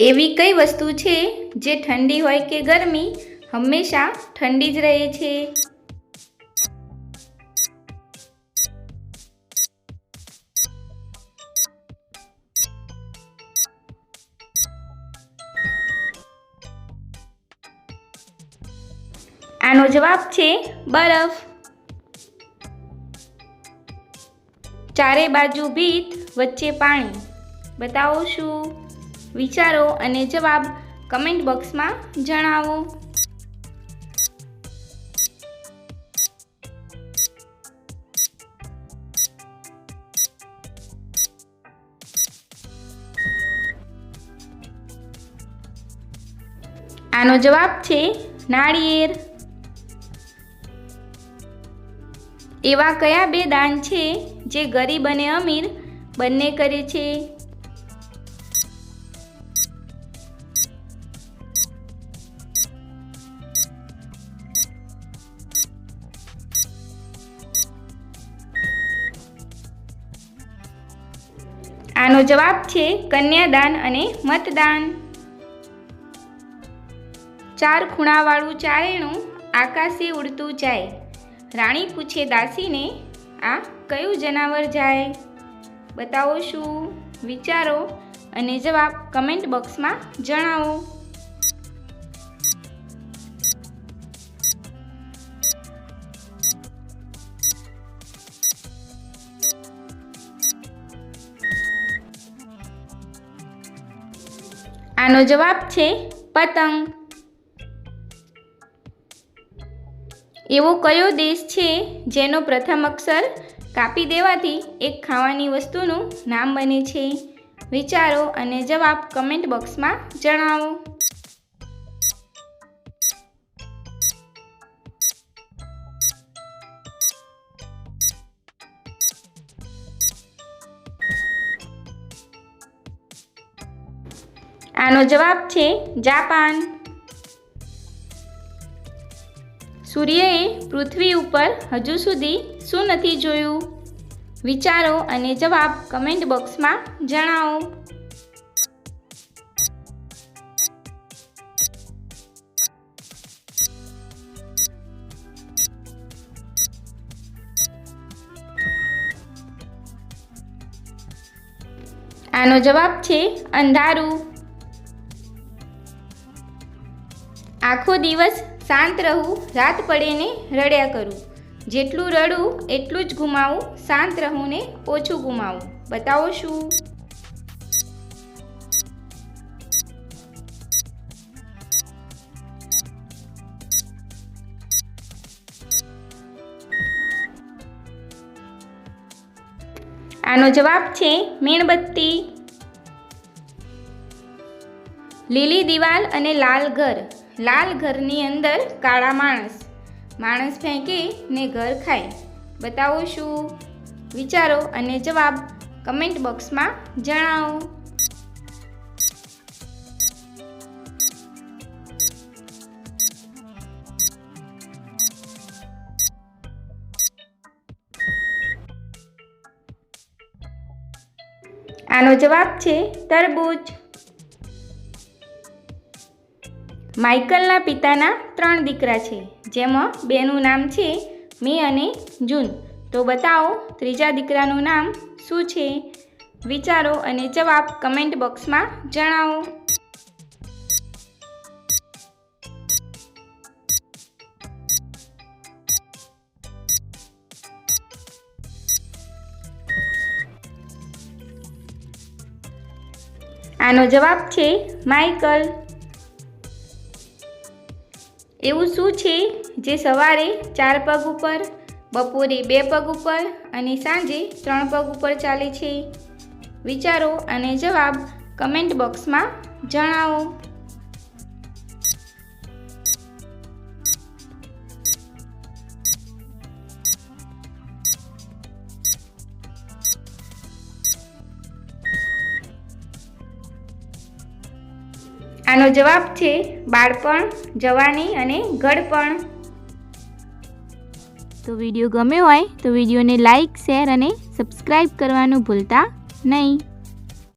એવી કઈ વસ્તુ છે જે ઠંડી હોય કે ગરમી હંમેશા ઠંડી જ રહે છે? આનો જવાબ છે બરફ. ચારે બાજુ ભીત, વચ્ચે પાણી. બતાવો શું વિચારો અને જવાબ કમેન્ટ બોક્સમાં જણાવો. આનો જવાબ છે નાળિયેર. એવા કયા બે દાન છે જે ગરીબ અને અમીર બંને કરે છે? આનો જવાબ છે કન્યાદાન અને મતદાન. ચાર ખૂણાવાળું ચારેણું આકાશે ઉડતું જાય. રાણી પૂછે દાસીને, આ કયું જનાવર જાય? બતાવો શું? વિચારો અને જવાબ કમેન્ટ બોક્સમાં જણાવો. આનો જવાબ છે પતંગ. એવો કયો દેશ છે જેનો પ્રથમ અક્ષર કાપી દેવાથી એક ખાવાની વસ્તુનું નામ બને છે? વિચારો અને જવાબ કમેન્ટ બોક્સમાં જણાવો. આનો જવાબ છે જાપાન. સૂર્યએ પૃથ્વી ઉપર હજુ સુધી શું નથી જોયું? વિચારો અને જવાબ કમેન્ટ બોક્સમાં જણાવો. આનો જવાબ છે અંધારું. આખો દિવસ શાંત રહું, રાત પડે ને રડ્યા કરું. જેટલું રડું, એટલું જ ગુમાવું, શાંત રહું ને ઓછું ગુમાવું. બતાવો શું? આનો જવાબ છે મીણબત્તી. લીલી દિવાલ અને લાલ ઘર. લાલ ઘરની અંદર કાળા માણસ. માણસ ફેંકે ને ઘર ખાય. બતાવો શું વિચારો અને જવાબ કમેન્ટ બોક્સમાં જણાવો. આનો જવાબ છે તરબૂચ. માઇકલના પિતાના ત્રણ દીકરા છે, જેમાં બેનું નામ છે મે અને જૂન. તો બતાવો, ત્રીજા દીકરાનું નામ શું છે? વિચારો અને જવાબ કમેન્ટ બોક્સમાં જણાવો. આનો જવાબ છે માઇકલ. એવું શું છે જે સવારે ચાર પગ ઉપર, બપોરે બે પગ ઉપર અને સાંજે ત્રણ પગ ઉપર ચાલે છે? વિચારો અને જવાબ કમેન્ટ બોક્સમાં જણાવો. આનો જવાબ છે બાળપણ, જવાની અને ઘડપણ તો વીડિયો ગમ્યો હોય તો વિડીયોને લાઈક, શેર અને સબસ્ક્રાઈબ કરવાનું ભૂલતા નહીં.